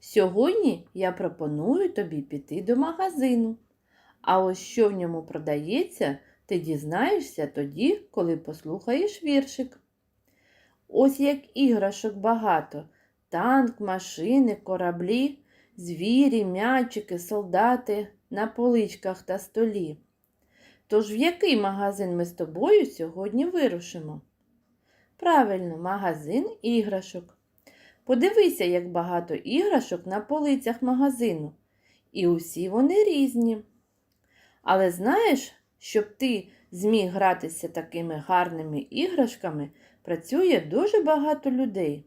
Сьогодні я пропоную тобі піти до магазину. А ось що в ньому продається, ти дізнаєшся тоді, коли послухаєш віршик. Ось як іграшок багато: танк, машини, кораблі, звірі, м'ячики, солдати на поличках та столі. Тож в який магазин ми з тобою сьогодні вирушимо? Правильно, магазин іграшок. Подивися, як багато іграшок на полицях магазину. І усі вони різні. Але знаєш, щоб ти зміг гратися такими гарними іграшками, працює дуже багато людей.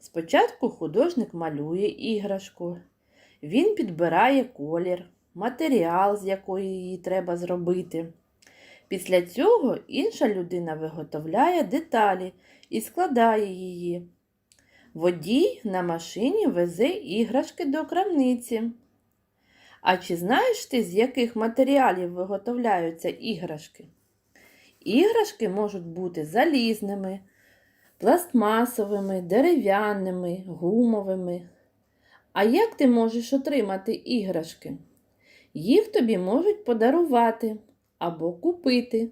Спочатку художник малює іграшку. Він підбирає колір, матеріал, з якої її треба зробити. Після цього інша людина виготовляє деталі і складає її. Водій на машині везе іграшки до крамниці. А чи знаєш ти, з яких матеріалів виготовляються іграшки? Іграшки можуть бути залізними, пластмасовими, дерев'яними, гумовими. А як ти можеш отримати іграшки? Їх тобі можуть подарувати або купити.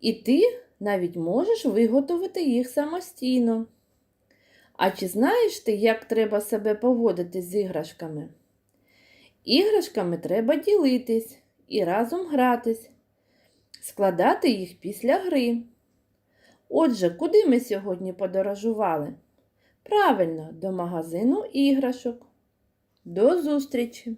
І ти навіть можеш виготовити їх самостійно. А чи знаєш ти, як треба себе поводити з іграшками? Іграшками треба ділитись і разом гратись, складати їх після гри. Отже, куди ми сьогодні подорожували? Правильно, до магазину іграшок. До зустрічі!